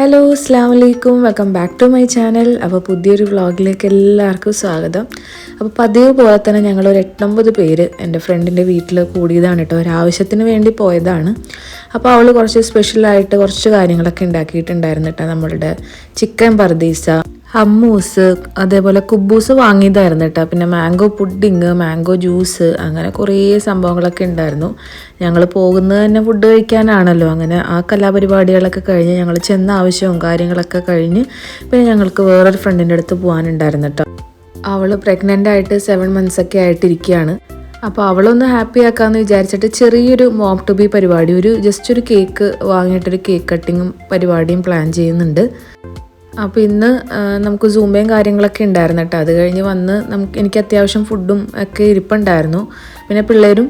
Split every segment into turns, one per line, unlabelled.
Hello അസ്സാം വലൈക്കും welcome back to my channel അപ്പോൾ പുതിയൊരു വ്ളോഗിലേക്ക് എല്ലാവർക്കും സ്വാഗതം. അപ്പോൾ പതിവ് പോലെ തന്നെ ഞങ്ങൾ ഒരു എട്ടൊമ്പത് പേര് എന്റെ ഫ്രണ്ടിന്റെ വീട്ടിൽ കൂടിയതാണ് കേട്ടോ. ഒരാവശ്യത്തിന് വേണ്ടി പോയതാണ്. അപ്പോൾ അവൾ കുറച്ച് സ്പെഷ്യലായിട്ട് കുറച്ച് കാര്യങ്ങളൊക്കെ ഉണ്ടാക്കിയിട്ടുണ്ടായിരുന്നു കേട്ടോ. നമ്മളുടെ ചിക്കൻ പർദീസ ഹമ്മൂസ് അതേപോലെ കുബൂസ് വാങ്ങിയതായിരുന്നു കേട്ടോ. പിന്നെ മാംഗോ പുഡിങ് മാംഗോ ജ്യൂസ് അങ്ങനെ കുറേ സംഭവങ്ങളൊക്കെ ഉണ്ടായിരുന്നു. ഞങ്ങൾ പോകുന്നത് തന്നെ ഫുഡ് കഴിക്കാനാണല്ലോ. അങ്ങനെ ആ കലാപരിപാടികളൊക്കെ കഴിഞ്ഞ് ഞങ്ങൾ ചെന്ന ആവശ്യവും കാര്യങ്ങളൊക്കെ കഴിഞ്ഞ് പിന്നെ ഞങ്ങൾക്ക് വേറൊരു ഫ്രണ്ടിന്റെ അടുത്ത് പോകാനുണ്ടായിരുന്നു കേട്ടോ. അവൾ പ്രഗ്നന്റ് ആയിട്ട് സെവൻ മന്ത്സൊക്കെ ആയിട്ടിരിക്കുകയാണ്. അപ്പോൾ അവളൊന്ന് ഹാപ്പി ആക്കാമെന്ന് വിചാരിച്ചിട്ട് ചെറിയൊരു മോം ടു ബി പരിപാടി ഒരു ജസ്റ്റ് ഒരു കേക്ക് വാങ്ങിയിട്ടൊരു കേക്ക് കട്ടിങ്ങും പരിപാടിയും പ്ലാൻ ചെയ്യുന്നുണ്ട്. അപ്പോൾ ഇന്ന് നമുക്ക് സൂമ്പയും കാര്യങ്ങളൊക്കെ ഉണ്ടായിരുന്നു കേട്ടോ. അത് കഴിഞ്ഞ് വന്ന് നമുക്ക് എനിക്ക് അത്യാവശ്യം ഫുഡും ഒക്കെ ഇരിപ്പുണ്ടായിരുന്നു. പിന്നെ പിള്ളേരും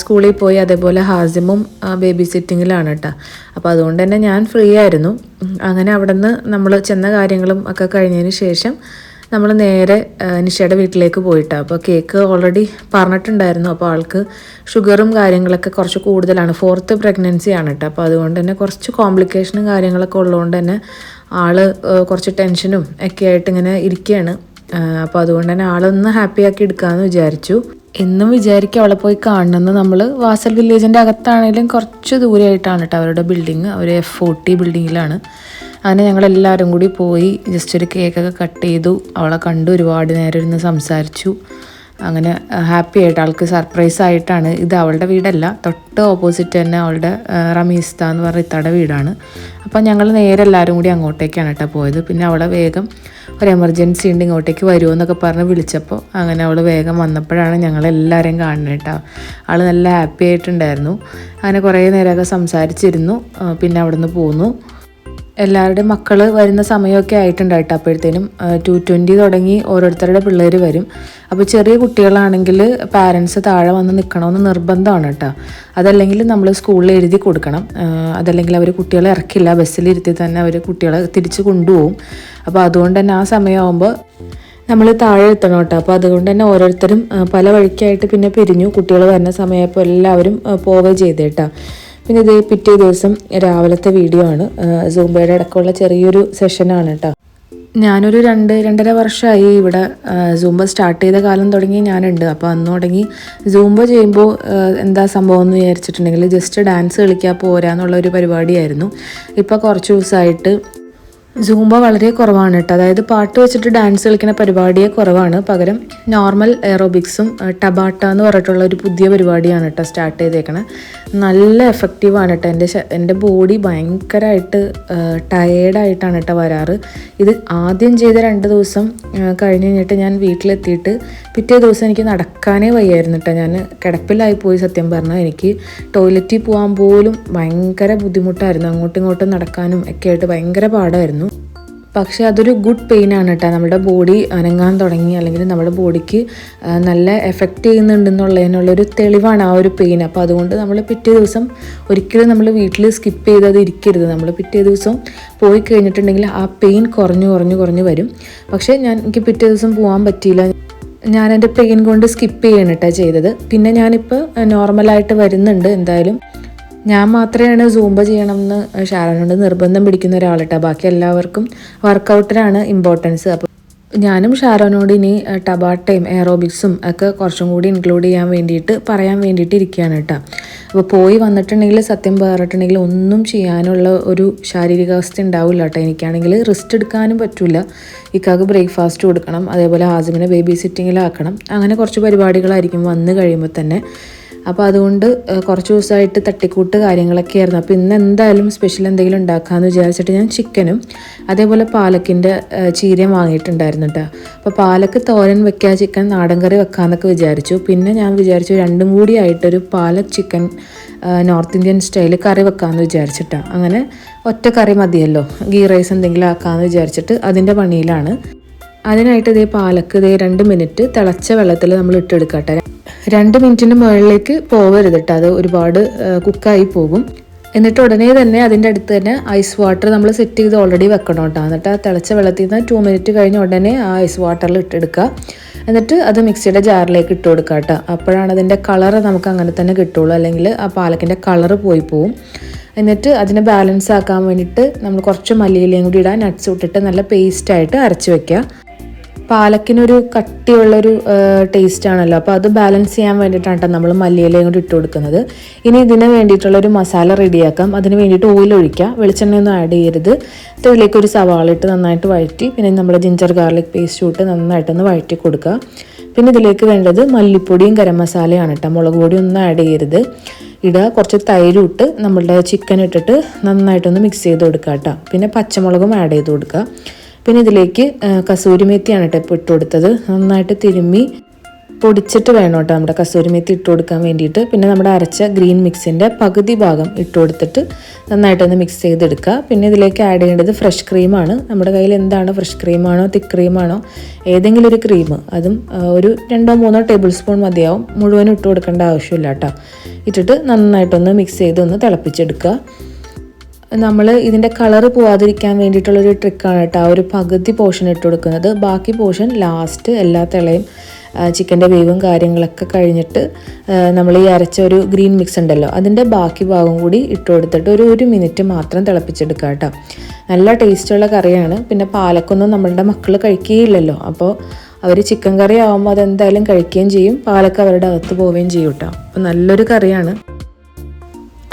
സ്കൂളിൽ പോയി അതേപോലെ ഹാസിമും ബേബി സിറ്റിങ്ങിലാണ് കേട്ടോ. അപ്പോൾ അതുകൊണ്ട് തന്നെ ഞാൻ ഫ്രീ ആയിരുന്നു. അങ്ങനെ അവിടെ നിന്ന് നമ്മൾ ചെന്ന കാര്യങ്ങളും ഒക്കെ കഴിഞ്ഞതിന് ശേഷം നമ്മൾ നേരെ നിഷയുടെ വീട്ടിലേക്ക് പോയിട്ടാണ് അപ്പോൾ കേക്ക് ഓൾറെഡി പറഞ്ഞിട്ടുണ്ടായിരുന്നു. അപ്പോൾ ആൾക്ക് ഷുഗറും കാര്യങ്ങളൊക്കെ കുറച്ച് കൂടുതലാണ്. ഫോർത്ത് പ്രഗ്നൻസി ആണ് കേട്ടോ. അപ്പോൾ അതുകൊണ്ട് തന്നെ കുറച്ച് കോംപ്ലിക്കേഷനും കാര്യങ്ങളൊക്കെ ഉള്ളതുകൊണ്ട് തന്നെ ആൾ കുറച്ച് ടെൻഷനും ഒക്കെ ആയിട്ട് ഇങ്ങനെ ഇരിക്കുകയാണ് അപ്പോൾ അതുകൊണ്ട് തന്നെ ആളൊന്ന് ഹാപ്പി ആക്കി എടുക്കാമെന്ന് വിചാരിച്ചു. എന്നും വിചാരിക്കും അവളെ പോയി കാണണമെന്ന് നമ്മൾ വാസൽ വില്ലേജിന്റെ അകത്താണെങ്കിലും കുറച്ച് ദൂരെയായിട്ടാണ് കേട്ടോ അവരുടെ ബിൽഡിങ് അവർ എഫ് ഫോർട്ടി ബിൽഡിങ്ങിലാണ് അങ്ങനെ ഞങ്ങൾ എല്ലാവരും കൂടി പോയി ജസ്റ്റ് ഒരു കേക്കൊക്കെ കട്ട് ചെയ്തു. അവളെ കണ്ടു ഒരുപാട് നേരം ഇരുന്ന് സംസാരിച്ചു. അങ്ങനെ ഹാപ്പി ആയിട്ട് ആൾക്ക് സർപ്രൈസ് ആയിട്ടാണ്. ഇത് അവളുടെ വീടല്ല തൊട്ട് ഓപ്പോസിറ്റ് തന്നെ അവളുടെ റമീസ്ത എന്ന് പറഞ്ഞ ഇത്തയുടെ വീടാണ്. അപ്പം ഞങ്ങൾ നേരെ എല്ലാവരും കൂടി അങ്ങോട്ടേക്കാണ് കേട്ടോ പോയത്. പിന്നെ അവളെ വേഗം ഒരു എമർജൻസി ഉണ്ട് ഇങ്ങോട്ടേക്ക് വരുമോ എന്നൊക്കെ പറഞ്ഞ് വിളിച്ചപ്പോൾ അങ്ങനെ അവൾ വേഗം വന്നപ്പോഴാണ് ഞങ്ങളെല്ലാവരെയും കാണുന്നത് കേട്ടോ. ആൾ നല്ല ഹാപ്പി ആയിട്ടുണ്ടായിരുന്നു. അങ്ങനെ കുറേ നേരമൊക്കെ സംസാരിച്ചിരുന്നു പിന്നെ അവിടെ നിന്ന് പോന്നു. എല്ലാവരുടെയും മക്കൾ വരുന്ന സമയമൊക്കെ ആയിട്ടുണ്ട് അപ്പോഴത്തേനും. ടു ട്വന്റി തുടങ്ങി ഓരോരുത്തരുടെ പിള്ളേർ വരും. അപ്പോൾ ചെറിയ കുട്ടികളാണെങ്കിൽ പാരൻസ് താഴെ വന്ന് നിൽക്കണമെന്ന് നിർബന്ധമാണ് കേട്ടോ. അതല്ലെങ്കിൽ നമ്മൾ സ്കൂളിൽ എഴുതി കൊടുക്കണം. അതല്ലെങ്കിൽ അവർ കുട്ടികളെ ഇറക്കില്ല. ബസ്സിലിരുത്തി തന്നെ അവർ കുട്ടികളെ തിരിച്ച് കൊണ്ടുപോകും. അപ്പോൾ അതുകൊണ്ട് തന്നെ ആ സമയമാകുമ്പോൾ നമ്മൾ താഴെ എത്തണം കേട്ടോ. അപ്പോൾ അതുകൊണ്ട് തന്നെ ഓരോരുത്തരും പല വഴിക്കായിട്ട് പിന്നെ പിരിഞ്ഞു കുട്ടികൾ വരുന്ന സമയപ്പോൾ എല്ലാവരും പോവേ ചെയ്തേട്ടാ പിന്നെ ഇത് പിറ്റേ ദിവസം രാവിലത്തെ വീഡിയോ ആണ്. സൂംബയുടെ അടക്കമുള്ള ചെറിയൊരു സെഷനാണ് കേട്ടോ ഞാനൊരു രണ്ട് രണ്ടര വർഷമായി ഇവിടെ സൂംബ സ്റ്റാർട്ട് ചെയ്ത കാലം തുടങ്ങി ഞാനുണ്ട്. അപ്പോൾ അന്ന് തുടങ്ങി സൂംബ ചെയ്യുമ്പോൾ എന്താ സംഭവം എന്ന് വിചാരിച്ചിട്ടുണ്ടെങ്കിൽ ജസ്റ്റ് ഡാൻസ് കളിക്കാൻ പോരാന്നുള്ള ഒരു പരിപാടിയായിരുന്നു. ഇപ്പോൾ കുറച്ച് ദിവസമായിട്ട് സൂംബ വളരെ കുറവാണ് കേട്ടോ. അതായത് പാട്ട് വെച്ചിട്ട് ഡാൻസ് കളിക്കുന്ന പരിപാടിയെ കുറവാണ്. പകരം നോർമൽ എയറോബിക്സും ടബാട്ട എന്ന് പറഞ്ഞിട്ടുള്ള ഒരു പുതിയ പരിപാടിയാണ് കേട്ടോ സ്റ്റാർട്ട് ചെയ്തേക്കണത് നല്ല എഫക്റ്റീവാണ് കേട്ടോ. എന്റെ എന്റെ ബോഡി ഭയങ്കരമായിട്ട് ടയേർഡായിട്ടാണ് കേട്ടോ വരാറ്. ഇത് ആദ്യം ചെയ്ത രണ്ട് ദിവസം കഴിഞ്ഞ് കഴിഞ്ഞിട്ട് ഞാൻ വീട്ടിലെത്തിയിട്ട് പിറ്റേ ദിവസം എനിക്ക് നടക്കാനേ വയ്യായിരുന്നു കേട്ടോ. ഞാൻ കിടപ്പിലായി പോയി സത്യം പറഞ്ഞാൽ എനിക്ക് ടോയ്ലറ്റിൽ പോകാൻ പോലും ഭയങ്കര ബുദ്ധിമുട്ടായിരുന്നു. അങ്ങോട്ടും ഇങ്ങോട്ടും നടക്കാനും ഒക്കെ ആയിട്ട് ഭയങ്കര പാടായിരുന്നു. പക്ഷേ അതൊരു ഗുഡ് പെയിൻ ആണ് കേട്ടോ. നമ്മുടെ ബോഡി അനങ്ങാൻ തുടങ്ങി അല്ലെങ്കിൽ നമ്മുടെ ബോഡിക്ക് നല്ല എഫക്റ്റ് ചെയ്യുന്നുണ്ടെന്നുള്ളതിനുള്ളൊരു തെളിവാണ് ആ ഒരു പെയിൻ. അപ്പോൾ അതുകൊണ്ട് നമ്മൾ പിറ്റേ ദിവസം ഒരിക്കലും നമ്മൾ വീട്ടിൽ സ്കിപ്പ് ചെയ്തത് ഇരിക്കരുത്. നമ്മൾ പിറ്റേ ദിവസം പോയി കഴിഞ്ഞിട്ടുണ്ടെങ്കിൽ ആ പെയിൻ കുറഞ്ഞു കുറഞ്ഞു കുറഞ്ഞു വരും. പക്ഷേ ഞാൻ എനിക്ക് പിറ്റേ ദിവസം പോകാൻ പറ്റിയില്ല. ഞാൻ എന്റെ പെയിൻ കൊണ്ട് സ്കിപ്പ് ചെയ്യണം കേട്ടോ ചെയ്തത്. പിന്നെ ഞാനിപ്പോൾ നോർമലായിട്ട് വരുന്നുണ്ട് എന്തായാലും. ഞാൻ മാത്രമാണ് സൂംബ ചെയ്യണമെന്ന് ഷാരനോട് നിർബന്ധം പിടിക്കുന്ന ഒരാളാട്ടോ. ബാക്കി എല്ലാവർക്കും വർക്കൗട്ടിനാണ് ഇമ്പോർട്ടൻസ് അപ്പോൾ ഞാനും ഷാരോനോട് ഇനി ടബാട്ടയും എയറോബിക്സും ഒക്കെ കുറച്ചും കൂടി ഇൻക്ലൂഡ് ചെയ്യാൻ വേണ്ടിയിട്ട് പറയാൻ വേണ്ടിയിട്ട് ഇരിക്കുകയാണ് കേട്ടോ. അപ്പോൾ പോയി വന്നിട്ടുണ്ടെങ്കിൽ സത്യം പറഞ്ഞിട്ടുണ്ടെങ്കിൽ ഒന്നും ചെയ്യാനുള്ള ഒരു ശാരീരിക അവസ്ഥ ഉണ്ടാവില്ല കേട്ടോ. എനിക്കാണെങ്കിൽ റിസ്റ്റ് എടുക്കാനും പറ്റില്ല ഇക്കാക്ക് ബ്രേക്ക്ഫാസ്റ്റ് കൊടുക്കണം അതേപോലെ ആസിമിനെ ബേബി സിറ്റിങ്ങിലാക്കണം അങ്ങനെ കുറച്ച് പരിപാടികളായിരിക്കും വന്നു കഴിയുമ്പോൾ തന്നെ. അപ്പോൾ അതുകൊണ്ട് കുറച്ച് ദിവസമായിട്ട് തട്ടിക്കൂട്ട് കാര്യങ്ങളൊക്കെ ആയിരുന്നു അപ്പോൾ ഇന്ന് എന്തായാലും സ്പെഷ്യൽ എന്തെങ്കിലും ഉണ്ടാക്കാമെന്ന് വിചാരിച്ചിട്ട് ഞാൻ ചിക്കനും അതേപോലെ പാലക്കിന്റെ ചീരയും വാങ്ങിയിട്ടുണ്ടായിരുന്നു കേട്ടോ അപ്പോൾ പാലക്ക് തോരൻ വെക്കുക ചിക്കൻ നാടൻ കറി വെക്കാമെന്നൊക്കെ വിചാരിച്ചു. പിന്നെ ഞാൻ വിചാരിച്ചു രണ്ടും കൂടി ആയിട്ടൊരു palak chicken north Indian style curry വെക്കാമെന്ന് വിചാരിച്ചിട്ടാണ് അങ്ങനെ ഒറ്റ കറി മതിയല്ലോ. ഗീ റൈസ് എന്തെങ്കിലും ആക്കാമെന്ന് വിചാരിച്ചിട്ട് അതിന്റെ പണിയിലാണ്. അതിനായിട്ട് ഇതേ പാലക്ക് ഇതേ രണ്ട് മിനിറ്റ് തിളച്ച വെള്ളത്തിൽ നമ്മൾ ഇട്ടെടുക്കട്ടെ രണ്ട് മിനിറ്റിന് മുകളിലേക്ക് പോവരുത് കേട്ടോ അത് ഒരുപാട് കുക്കായി പോകും. എന്നിട്ട് ഉടനെ തന്നെ അതിന്റെ അടുത്ത് തന്നെ ഐസ് വാട്ടർ നമ്മൾ സെറ്റ് ചെയ്ത് ഓൾറെഡി വെക്കണം കേട്ടോ എന്നിട്ട് ആ തിളച്ച വെള്ളത്തിൽ നിന്ന് ടു മിനിറ്റ് കഴിഞ്ഞ ഉടനെ ആ ഐസ് വാട്ടറിൽ ഇട്ടെടുക്കുക. എന്നിട്ട് അത് മിക്സിയുടെ ജാറിലേക്ക് ഇട്ട് കൊടുക്കുക കേട്ടോ അപ്പോഴാണ് അതിന്റെ കളറ് നമുക്ക് അങ്ങനെ തന്നെ കിട്ടുള്ളൂ. അല്ലെങ്കിൽ ആ പാലക്കിന്റെ കളറ് പോയി പോവും. എന്നിട്ട് അതിനെ ബാലൻസ് ആക്കാൻ വേണ്ടിയിട്ട് നമ്മൾ കുറച്ച് മല്ലിയിലയും കൂടി ഇടാൻ നട്ട്സ് ഇട്ടിട്ട് നല്ല പേസ്റ്റായിട്ട് അരച്ച് വെക്കുക. പാലക്കിനൊരു കട്ടിയുള്ളൊരു ടേസ്റ്റ് ആണല്ലോ അപ്പോൾ അത് ബാലൻസ് ചെയ്യാൻ വേണ്ടിയിട്ടാണ് നമ്മൾ മല്ലിയിലയും കൂടി ഇട്ട് കൊടുക്കുന്നത്. ഇനി ഇതിന് വേണ്ടിയിട്ടുള്ളൊരു മസാല റെഡിയാക്കാം. അതിന് വേണ്ടിയിട്ട് ഓയിൽ ഒഴിക്കുക വെളിച്ചെണ്ണയൊന്നും ആഡ് ചെയ്യരുത്. അതിലേക്ക് ഒരു സവാള ഇട്ട് നന്നായിട്ട് വഴറ്റി പിന്നെ നമ്മുടെ ജിഞ്ചർ ഗാർലിക് പേസ്റ്റ് ഇട്ട് നന്നായിട്ടൊന്ന് വഴറ്റി കൊടുക്കുക പിന്നെ ഇതിലേക്ക് വേണ്ടത് മല്ലിപ്പൊടിയും ഗരം മസാലയാണ് കേട്ടോ മുളക് പൊടി ഒന്നും ആഡ് ചെയ്യരുത്. ഇടുക കുറച്ച് തൈരും ഇട്ട് നമ്മളുടെ ചിക്കൻ ഇട്ടിട്ട് നന്നായിട്ടൊന്ന് മിക്സ് ചെയ്ത് കൊടുക്കുക കേട്ടോ പിന്നെ പച്ചമുളകും ആഡ് ചെയ്ത് കൊടുക്കുക പിന്നെ ഇതിലേക്ക് ആ, കസൂരി മെത്തിയാണ് കേട്ടോ ഇപ്പോൾ ഇട്ട് കൊടുത്തത്. നന്നായിട്ട് തിരുമ്മി പൊടിച്ചിട്ട് വേണം കേട്ടോ നമ്മുടെ കസൂരി മെത്തി ഇട്ട് കൊടുക്കാൻ വേണ്ടിയിട്ട്. പിന്നെ നമ്മുടെ അരച്ച ഗ്രീൻ മിക്സിന്റെ പകുതി ഭാഗം ഇട്ട് കൊടുത്തിട്ട് നന്നായിട്ടൊന്ന് മിക്സ് ചെയ്തെടുക്കുക. പിന്നെ ഇതിലേക്ക് ആഡ് ചെയ്യേണ്ടത് ഫ്രഷ് ക്രീമാണ് നമ്മുടെ കയ്യിൽ എന്താണ് ഫ്രഷ് ക്രീമാണോ തിക്ക് ക്രീമാണോ ഏതെങ്കിലും ഒരു ക്രീം അതും ഒരു രണ്ടോ മൂന്നോ ടേബിൾ സ്പൂൺ മതിയാവും. മുഴുവനും ഇട്ട് കൊടുക്കേണ്ട ആവശ്യമില്ല കേട്ടോ ഇട്ടിട്ട് നന്നായിട്ടൊന്ന് മിക്സ് ചെയ്തൊന്ന് തിളപ്പിച്ചെടുക്കുക. നമ്മൾ ഇതിന്റെ കളറ് പോവാതിരിക്കാൻ വേണ്ടിയിട്ടുള്ളൊരു ട്രിക്കാണ് കേട്ടോ. ഒരു പകുതി പോർഷൻ ഇട്ട് കൊടുക്കുന്നത്. ബാക്കി പോർഷൻ ലാസ്റ്റ് എല്ലാ തിളയും ചിക്കന്റെ വേവും കാര്യങ്ങളൊക്കെ കഴിഞ്ഞിട്ട് നമ്മൾ ഈ അരച്ച ഒരു ഗ്രീൻ മിക്സ് ഉണ്ടല്ലോ അതിന്റെ ബാക്കി ഭാഗം കൂടി ഇട്ട് കൊടുത്തിട്ട് ഒരു ഒരു മിനിറ്റ് മാത്രം തിളപ്പിച്ചെടുക്കുക കേട്ടോ. നല്ല ടേസ്റ്റുള്ള കറിയാണ്. പിന്നെ പാലക്കൊന്നും നമ്മളുടെ മക്കൾ കഴിക്കുകയില്ലല്ലോ. അപ്പോൾ അവർ ചിക്കൻ കറി ആകുമ്പോൾ അതെന്തായാലും കഴിക്കുകയും ചെയ്യും. പാലക്ക് അവരുടെ അകത്ത് പോവുകയും ചെയ്യും കേട്ടോ. അപ്പോൾ നല്ലൊരു കറിയാണ്.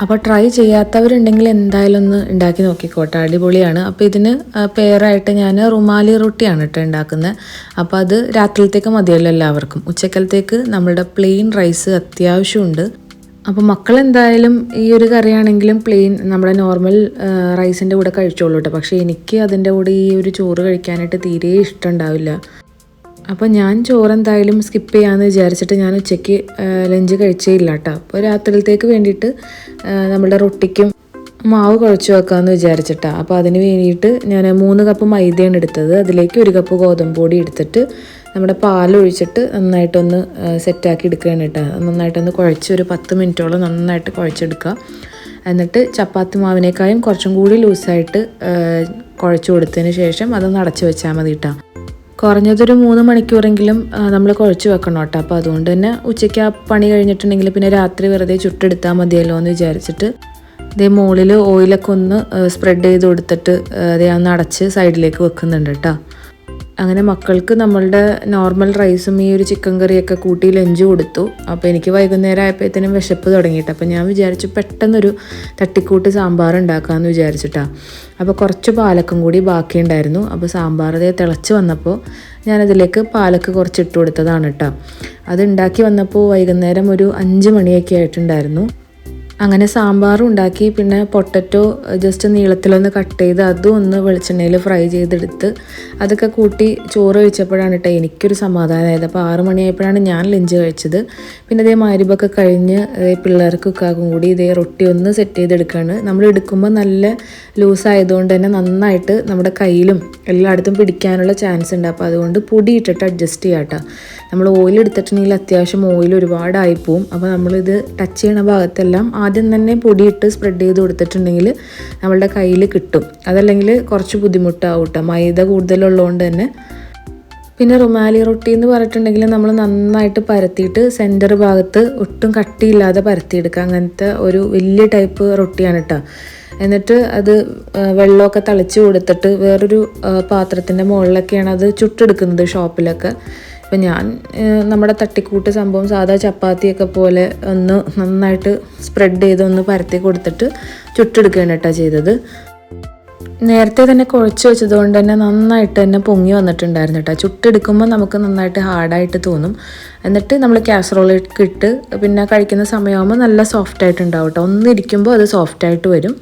അപ്പോൾ ട്രൈ ചെയ്യാത്തവരുണ്ടെങ്കിൽ എന്തായാലും ഒന്ന് ഉണ്ടാക്കി നോക്കിക്കോട്ടെ. അടിപൊളിയാണ്. അപ്പോൾ ഇതിന് പെയറായിട്ട് ഞാൻ റുമാലി റൊട്ടിയാണ് കേട്ടോ ഉണ്ടാക്കുന്നത്. അപ്പോൾ അത് രാത്രിയിലത്തേക്ക് മതിയല്ലോ എല്ലാവർക്കും. ഉച്ചക്കലത്തേക്ക് നമ്മളുടെ പ്ലെയിൻ റൈസ് അത്യാവശ്യമുണ്ട്. അപ്പോൾ മക്കൾ എന്തായാലും ഈ ഒരു കറിയാണെങ്കിലും പ്ലെയിൻ നമ്മുടെ നോർമൽ റൈസിന്റെ കൂടെ കഴിച്ചോളൂ കേട്ടോ. പക്ഷേ എനിക്ക് അതിന്റെ കൂടെ ഈ ഒരു ചോറ് കഴിക്കാനായിട്ട് തീരെ ഇഷ്ടമുണ്ടാവില്ല അപ്പോൾ ഞാൻ ചോറ് എന്തായാലും സ്കിപ്പ് ചെയ്യാമെന്ന് വിചാരിച്ചിട്ട് ഞാൻ ഉച്ചയ്ക്ക് ലഞ്ച് കഴിച്ചേ ഇല്ല കേട്ടോ അപ്പോൾ രാത്രിയിലത്തേക്ക് വേണ്ടിയിട്ട് നമ്മുടെ റൊട്ടിക്കും മാവ് കുഴച്ച് വെക്കാമെന്ന് വിചാരിച്ചിട്ടാണ് അപ്പോൾ അതിന് വേണ്ടിയിട്ട് ഞാൻ മൂന്ന് കപ്പ് മൈദയാണ് എടുത്തത്. അതിലേക്ക് ഒരു കപ്പ് ഗോതമ്പ് പൊടി എടുത്തിട്ട് നമ്മുടെ പാലൊഴിച്ചിട്ട് നന്നായിട്ടൊന്ന് സെറ്റാക്കി എടുക്കുകയാണ് കേട്ടോ നന്നായിട്ടൊന്ന് കുഴച്ച് ഒരു പത്ത് മിനിറ്റോളം നന്നായിട്ട് കുഴച്ചെടുക്കുക. എന്നിട്ട് ചപ്പാത്തി മാവിനേക്കാളും കുറച്ചും കൂടി ലൂസായിട്ട് കുഴച്ച് കൊടുത്തതിന് ശേഷം അത് അടച്ചു വെച്ചാൽ മതി കേട്ടോ കുറഞ്ഞതൊരു മൂന്ന് മണിക്കൂറെങ്കിലും നമ്മൾ കുഴച്ച് വെക്കണം കേട്ടോ. അപ്പോൾ അതുകൊണ്ട് തന്നെ ഉച്ചയ്ക്ക് ആ പണി കഴിഞ്ഞിട്ടുണ്ടെങ്കിൽ പിന്നെ രാത്രി വെറുതെ ചുട്ടെടുത്താൽ മതിയല്ലോ എന്ന് വിചാരിച്ചിട്ട് ഇതേ മുകളിൽ ഓയിലൊക്കെ ഒന്ന് സ്പ്രെഡ് ചെയ്ത് കൊടുത്തിട്ട് അതേ ഒന്ന് അടച്ച് സൈഡിലേക്ക് വെക്കുന്നുണ്ട് കേട്ടോ. അങ്ങനെ മക്കൾക്ക് നമ്മളുടെ നോർമൽ റൈസും ഈ ഒരു ചിക്കൻ കറിയൊക്കെ കൂട്ടി ലഞ്ച് കൊടുത്തു. അപ്പോൾ എനിക്ക് വൈകുന്നേരം ആയപ്പോഴത്തേനും വിശപ്പ് തുടങ്ങിയിട്ട്. അപ്പോൾ ഞാൻ വിചാരിച്ചു പെട്ടെന്നൊരു തട്ടിക്കൂട്ട് സാമ്പാർ ഉണ്ടാക്കാമെന്ന് വിചാരിച്ചിട്ടാണ് അപ്പോൾ കുറച്ച് പാലക്കും കൂടി ബാക്കിയുണ്ടായിരുന്നു അപ്പോൾ സാമ്പാർ അതേ തിളച്ച് വന്നപ്പോൾ ഞാനതിലേക്ക് പാലക്ക് കുറച്ച് ഇട്ട് കൊടുത്തതാണ് കേട്ടോ അത് ഉണ്ടാക്കി വന്നപ്പോൾ വൈകുന്നേരം ഒരു അഞ്ച് മണിയൊക്കെ ആയിട്ടുണ്ടായിരുന്നു. അങ്ങനെ സാമ്പാറും ഉണ്ടാക്കി പിന്നെ പൊട്ടറ്റോ ജസ്റ്റ് നീളത്തിലൊന്ന് കട്ട് ചെയ്ത് അതും ഒന്ന് വെളിച്ചെണ്ണയിൽ ഫ്രൈ ചെയ്തെടുത്ത് അതൊക്കെ കൂട്ടി ചോറ് കഴിച്ചപ്പോഴാണ് കേട്ടോ എനിക്കൊരു സമാധാനമായത് അപ്പോൾ ആറ് മണിയായപ്പോഴാണ് ഞാൻ ലഞ്ച് കഴിച്ചത്. പിന്നെ ഇതേ മാരിബൊക്കെ കഴിഞ്ഞ് ദേ പിള്ളേർക്കൊക്കെ കൂടി ഇതേ റൊട്ടി ഒന്ന് സെറ്റ് ചെയ്തെടുക്കുകയാണ് നമ്മൾ എടുക്കുമ്പോൾ നല്ല ലൂസ് ആയതുകൊണ്ട് തന്നെ നന്നായിട്ട് നമ്മുടെ കയ്യിലും എല്ലായിടത്തും പിടിക്കാനുള്ള ചാൻസ് ഉണ്ട്. അപ്പോൾ അതുകൊണ്ട് പൊടി ഇട്ടിട്ട് അഡ്ജസ്റ്റ് ചെയ്യാം കേട്ടോ നമ്മൾ ഓയിൽ എടുത്തിട്ടുണ്ടെങ്കിൽ അത്യാവശ്യം ഓയിൽ ഒരുപാടായി പോവും അപ്പോൾ നമ്മളിത് ടച്ച് ചെയ്യണ ഭാഗത്തെല്ലാം ആദ്യം തന്നെ പൊടിയിട്ട് സ്പ്രെഡ് ചെയ്ത് കൊടുത്തിട്ടുണ്ടെങ്കിൽ നമ്മളുടെ കയ്യിൽ കിട്ടും. അതല്ലെങ്കിൽ കുറച്ച് ബുദ്ധിമുട്ടാവും കേട്ടോ മൈദ കൂടുതലുള്ളതുകൊണ്ട് തന്നെ. പിന്നെ റുമാലി റൊട്ടി എന്ന് പറഞ്ഞിട്ടുണ്ടെങ്കിൽ നമ്മൾ നന്നായിട്ട് പരത്തിയിട്ട് സെന്റർ ഭാഗത്ത് ഒട്ടും കട്ടിയില്ലാതെ പരത്തിയെടുക്കുക. അങ്ങനത്തെ ഒരു വലിയ ടൈപ്പ് റൊട്ടിയാണ് കേട്ടോ എന്നിട്ട് അത് വെള്ളമൊക്കെ തളിച്ച് കൊടുത്തിട്ട് വേറൊരു പാത്രത്തിന്റെ മുകളിലൊക്കെയാണ് അത് ചുട്ടെടുക്കുന്നത് ഷോപ്പിലൊക്കെ അപ്പം ഞാൻ നമ്മുടെ തട്ടിക്കൂട്ട് സംഭവം സാധാ ചപ്പാത്തിയൊക്കെ പോലെ ഒന്ന് നന്നായിട്ട് സ്പ്രെഡ് ചെയ്ത് ഒന്ന് പരത്തി കൊടുത്തിട്ട് ചുട്ടെടുക്കുകയാണ് കേട്ടോ ചെയ്തത്. നേരത്തെ തന്നെ കുഴച്ച് വെച്ചതുകൊണ്ട് തന്നെ നന്നായിട്ട് തന്നെ പൊങ്ങി വന്നിട്ടുണ്ടായിരുന്നു കേട്ടോ. ചുട്ടെടുക്കുമ്പോൾ നമുക്ക് നന്നായിട്ട് ഹാർഡായിട്ട് തോന്നും. എന്നിട്ട് നമ്മൾ കാസറോളിലേക്ക് ഇട്ട് പിന്നെ കഴിക്കുന്ന സമയമാകുമ്പോൾ നല്ല സോഫ്റ്റ് ആയിട്ടുണ്ടാവും കേട്ടോ. ഒന്നിരിക്കുമ്പോൾ അത് സോഫ്റ്റ് ആയിട്ട് വരും.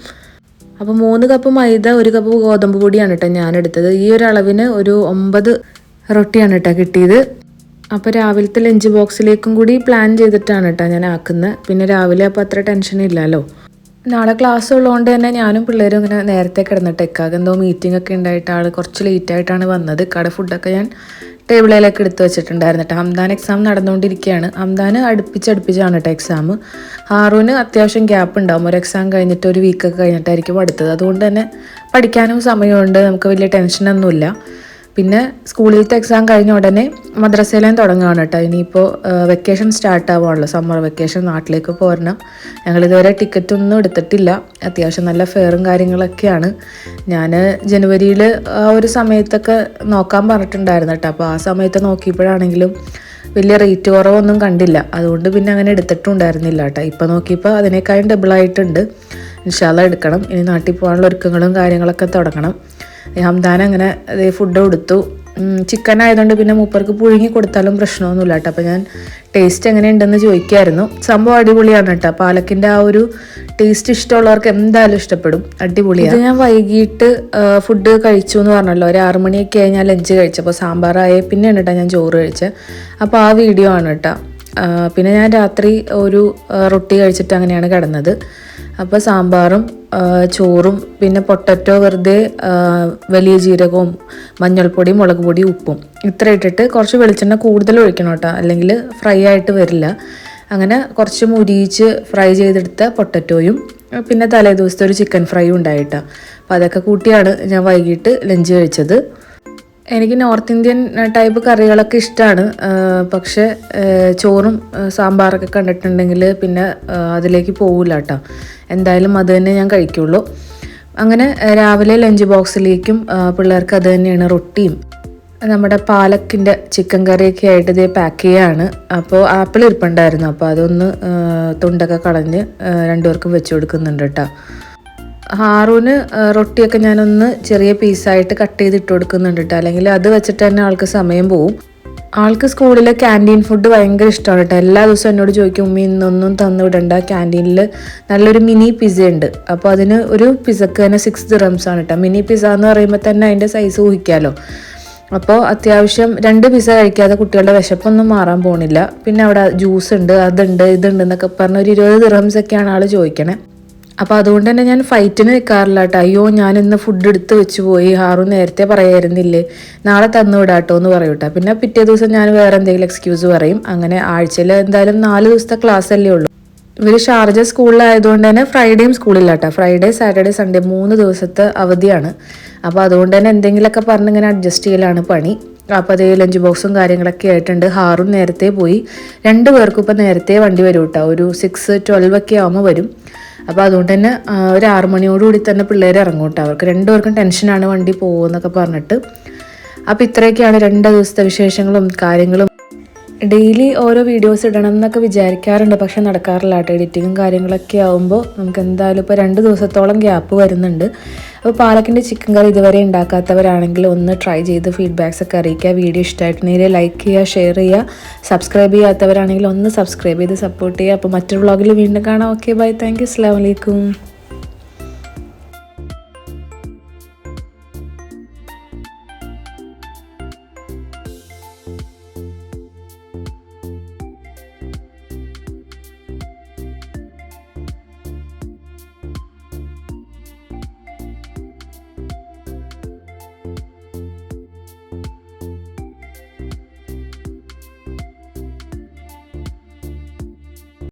അപ്പോൾ മൂന്ന് കപ്പ് മൈദ ഒരു കപ്പ് ഗോതമ്പ് പൊടിയാണ് കേട്ടോ ഞാൻ എടുത്തത്. ഈ ഒരു അളവിന് ഒരു ഒമ്പത് റൊട്ടിയാണ് കേട്ടോ കിട്ടിയത്. അപ്പോൾ രാവിലത്തെ ലഞ്ച് ബോക്സിലേക്കും കൂടി പ്ലാൻ ചെയ്തിട്ടാണ് കേട്ടോ ഞാൻ ആക്കുന്നത് പിന്നെ രാവിലെ അപ്പോൾ അത്ര ടെൻഷൻ ഇല്ലല്ലോ നാളെ ക്ലാസ് ഉള്ളതുകൊണ്ട് തന്നെ ഞാനും പിള്ളേരും ഇങ്ങനെ നേരത്തെ കിടന്നിട്ട് എക്കാകെ എന്തോ മീറ്റിംഗ് ഒക്കെ ഉണ്ടായിട്ട് ആൾ കുറച്ച് ലേറ്റ് ആയിട്ടാണ് വന്നത്. ഇക്കാടെ ഫുഡൊക്കെ ഞാൻ ടേബിളിലേക്ക് എടുത്ത് വെച്ചിട്ടുണ്ടായിരുന്നു കേട്ടോ ഹംദാൻ എക്സാം നടന്നുകൊണ്ടിരിക്കുകയാണ് ഹംദാൻ അടുപ്പിച്ചടുപ്പിച്ചാണ് കേട്ടോ എക്സാം ഹാറൂന് അത്യാവശ്യം ഗ്യാപ്പ് ഉണ്ടാവും ഒരു എക്സാം കഴിഞ്ഞിട്ട് ഒരു വീക്കൊക്കെ കഴിഞ്ഞിട്ടായിരിക്കും അടുത്തത് അതുകൊണ്ട് തന്നെ പഠിക്കാനും സമയമുണ്ട്. നമുക്ക് വലിയ ടെൻഷനൊന്നുമില്ല പിന്നെ സ്കൂളിലത്തെ എക്സാം കഴിഞ്ഞ ഉടനെ മദ്രസയിലേയും തുടങ്ങുകയാണ് കേട്ടോ. ഇനിയിപ്പോൾ വെക്കേഷൻ സ്റ്റാർട്ട് ആവാണല്ലോ. സമ്മർ വെക്കേഷൻ നാട്ടിലേക്ക് പോരണം. ഞങ്ങളിതുവരെ ടിക്കറ്റ് ഒന്നും എടുത്തിട്ടില്ല. അത്യാവശ്യം നല്ല ഫെയറും കാര്യങ്ങളൊക്കെയാണ്. ഞാൻ ജനുവരിയിൽ ആ ഒരു സമയത്തൊക്കെ നോക്കാൻ പറഞ്ഞിട്ടുണ്ടായിരുന്നു കേട്ടോ. അപ്പോൾ ആ സമയത്ത് നോക്കിയപ്പോഴാണെങ്കിലും വലിയ റേറ്റ് കുറവൊന്നും കണ്ടില്ല. അതുകൊണ്ട് പിന്നെ അങ്ങനെ എടുത്തിട്ടുണ്ടായിരുന്നില്ല കേട്ടോ. ഇപ്പോൾ നോക്കിയപ്പോൾ അതിനേക്കാളും ഡബിളായിട്ടുണ്ട് ഇൻഷാല്ല എടുക്കണം. ഇനി നാട്ടിൽ പോകാനുള്ള ഒരുക്കങ്ങളും കാര്യങ്ങളൊക്കെ തുടങ്ങണം. ഹംദാൻ അങ്ങനെ ഫുഡ് കൊടുത്തു. ചിക്കൻ ആയതുകൊണ്ട് പിന്നെ മൂപ്പർക്ക് പുഴുങ്ങി കൊടുത്താലും പ്രശ്നമൊന്നുമില്ല കേട്ടോ. അപ്പോൾ ഞാൻ ടേസ്റ്റ് എങ്ങനെയുണ്ടെന്ന് ചോദിക്കായിരുന്നു. സംഭവം അടിപൊളിയാണ് കേട്ടോ. പാലക്കിന്റെ ആ ഒരു ടേസ്റ്റ് ഇഷ്ടമുള്ളവർക്ക് എന്തായാലും ഇഷ്ടപ്പെടും. അടിപൊളിയാണ് ഞാൻ വൈകിട്ട് ഫുഡ് കഴിച്ചു എന്ന് പറഞ്ഞല്ലോ. ഒരു ആറുമണിയൊക്കെ ആയി ഞാൻ ലഞ്ച് കഴിച്ചപ്പോൾ സാമ്പാറായ പിന്നെയാണ് കേട്ടോ ഞാൻ ചോറ് കഴിച്ചത് അപ്പോൾ ആ വീഡിയോ ആണ് കേട്ടോ. പിന്നെ ഞാൻ രാത്രി ഒരു റൊട്ടി കഴിച്ചിട്ട് അങ്ങനെയാണ് കിടന്നത്. അപ്പോൾ സാമ്പാറും ചോറും പിന്നെ പൊട്ടറ്റോ വെറുതെ വലിയ ജീരകവും മഞ്ഞൾപ്പൊടി മുളക് പൊടി ഉപ്പും ഇത്ര ഇട്ടിട്ട് കുറച്ച് വെളിച്ചെണ്ണ കൂടുതൽ ഒഴിക്കണം കേട്ടോ. അല്ലെങ്കിൽ ഫ്രൈ ആയിട്ട് വരില്ല. അങ്ങനെ കുറച്ച് മുരിയിച്ച് ഫ്രൈ ചെയ്തെടുത്ത പൊട്ടറ്റോയും പിന്നെ തലേ ദിവസത്തെ ഒരു ചിക്കൻ ഫ്രൈ ഉണ്ടായിട്ടാണ് അപ്പോൾ അതൊക്കെ കൂട്ടിയാണ് ഞാൻ വൈകിട്ട് ലഞ്ച് കഴിച്ചത്. എനിക്ക് നോർത്ത് ഇന്ത്യൻ ടൈപ്പ് കറികളൊക്കെ ഇഷ്ടമാണ് പക്ഷേ ചോറും സാമ്പാറൊക്കെ കണ്ടിട്ടുണ്ടെങ്കിൽ പിന്നെ അതിലേക്ക് പോകില്ല കേട്ടോ എന്തായാലും അത് തന്നെ ഞാൻ കഴിക്കുള്ളൂ. അങ്ങനെ രാവിലെ ലഞ്ച് ബോക്സിലേക്കും പിള്ളേർക്ക് അത് തന്നെയാണ് റൊട്ടിയും. നമ്മുടെ പാലക്കിന്റെ ചിക്കൻ കറിയൊക്കെ ആയിട്ട് ഇതേ പാക്ക് ചെയ്യാണ്. അപ്പോൾ ആപ്പിൾ ഇരിപ്പുണ്ടായിരുന്നു. അപ്പോൾ അതൊന്ന് തുണ്ടൊക്കെ കളഞ്ഞ് രണ്ടുപേർക്കും വെച്ച് കൊടുക്കുന്നുണ്ട് കേട്ടോ ഹാറൂന് റൊട്ടിയൊക്കെ ഞാനൊന്ന് ചെറിയ പീസായിട്ട് കട്ട് ചെയ്ത് ഇട്ട് കൊടുക്കുന്നുണ്ട് കേട്ടോ അല്ലെങ്കിൽ അത് വെച്ചിട്ട് തന്നെ ആൾക്ക് സമയം പോവും. ആൾക്ക് സ്കൂളിലെ ക്യാന്റീൻ ഫുഡ് ഭയങ്കര ഇഷ്ടമാണ് കേട്ടോ എല്ലാ ദിവസവും എന്നോട് ചോദിക്കും ഉമ്മി ഇന്നൊന്നും തന്നു വിടണ്ട. ക്യാന്റീനിൽ നല്ലൊരു മിനി പിസ്സ ഉണ്ട്. അപ്പോൾ അതിന് ഒരു പിസ്സക്ക് തന്നെ സിക്സ് ദിറംസ് ആണ് കേട്ടോ മിനി പിസ്സ എന്ന് പറയുമ്പോൾ തന്നെ അതിന്റെ സൈസ് ഊഹിക്കാമല്ലോ അപ്പോൾ അത്യാവശ്യം രണ്ട് പിസ്സ കഴിക്കാതെ കുട്ടികളുടെ വിശപ്പൊന്നും മാറാൻ പോണില്ല. പിന്നെ അവിടെ ജ്യൂസ് ഉണ്ട് അതുണ്ട് ഇതുണ്ട് എന്നൊക്കെ പറഞ്ഞ ഒരു ഇരുപത് ദിറംസ് ഒക്കെയാണ് ആൾ ചോദിക്കണേ. അപ്പോൾ അതുകൊണ്ട് തന്നെ ഞാൻ ഫൈറ്റിന് നിൽക്കാറില്ല കേട്ടോ അയ്യോ ഞാൻ ഇന്ന് ഫുഡ് എടുത്ത് വെച്ച് പോയി. ഹാറു നേരത്തെ പറയായിരുന്നില്ലേ? നാളെ തന്നു വിടാട്ടോ എന്ന് പറയും കേട്ടോ. പിന്നെ പിറ്റേ ദിവസം ഞാൻ വേറെ എന്തെങ്കിലും എക്സ്ക്യൂസ് പറയും. അങ്ങനെ ആഴ്ചയിൽ എന്തായാലും നാല് ദിവസത്തെ ക്ലാസ് അല്ലേ ഉള്ളൂ. ഇവർ ഷാർജ സ്കൂളിലായതുകൊണ്ട് തന്നെ ഫ്രൈഡേയും സ്കൂളില്ല കേട്ടോ ഫ്രൈഡേ സാറ്റർഡേ സൺഡേ മൂന്ന് ദിവസത്തെ അവധിയാണ്. അപ്പോൾ അതുകൊണ്ട് തന്നെ എന്തെങ്കിലുമൊക്കെ പറഞ്ഞ് ഇങ്ങനെ അഡ്ജസ്റ്റ് ചെയ്യലാണ് പണി. അപ്പോൾ അതേ ലഞ്ച് ബോക്സും കാര്യങ്ങളൊക്കെ ആയിട്ടുണ്ട്. ഹാറും നേരത്തെ പോയി. രണ്ട് പേർക്കും ഇപ്പം നേരത്തെ വണ്ടി വരും കേട്ടോ. ഒരു സിക്സ് ട്വൽവ് ഒക്കെ ആകുമ്പോൾ വരും. അപ്പോൾ അതുകൊണ്ട് തന്നെ ഒരു ആറു മണിയോടുകൂടി തന്നെ പിള്ളേർ ഇറങ്ങും കേട്ടോ. അവർക്ക് രണ്ടുപേർക്കും ടെൻഷനാണ് വണ്ടി പോകുമെന്നൊക്കെ പറഞ്ഞിട്ട്. അപ്പോൾ ഇത്രയൊക്കെയാണ് രണ്ട് ദിവസത്തെ വിശേഷങ്ങളും കാര്യങ്ങളും. ഡെയിലി ഓരോ വീഡിയോസ് ഇടണം എന്നൊക്കെ വിചാരിക്കാറുണ്ട്. പക്ഷെ നടക്കാറില്ല കേട്ടോ. എഡിറ്റിങ്ങും കാര്യങ്ങളൊക്കെ ആകുമ്പോൾ നമുക്ക് എന്തായാലും ഇപ്പോൾ രണ്ട് ദിവസത്തോളം ഗ്യാപ്പ് വരുന്നുണ്ട്. അപ്പോൾ പാലക്കിന്റെ ചിക്കൻ കറി ഇതുവരെ ഉണ്ടാക്കാത്തവരാണെങ്കിൽ ഒന്ന് ട്രൈ ചെയ്ത് ഫീഡ്ബാക്സ് ഒക്കെ അറിയിക്കുക. വീഡിയോ ഇഷ്ടമായിട്ടുണ്ടെങ്കിൽ ലൈക്ക് ചെയ്യുക ഷെയർ ചെയ്യുക. സബ്സ്ക്രൈബ് ചെയ്യാത്തവരാണെങ്കിൽ ഒന്ന് സബ്സ്ക്രൈബ് ചെയ്ത് സപ്പോർട്ട് ചെയ്യുക. അപ്പോൾ മറ്റൊരു വ്ളോഗിൽ വീണ്ടും കാണാം. ഓക്കെ ബൈ താങ്ക് യു അസ്സാം വലൈക്കും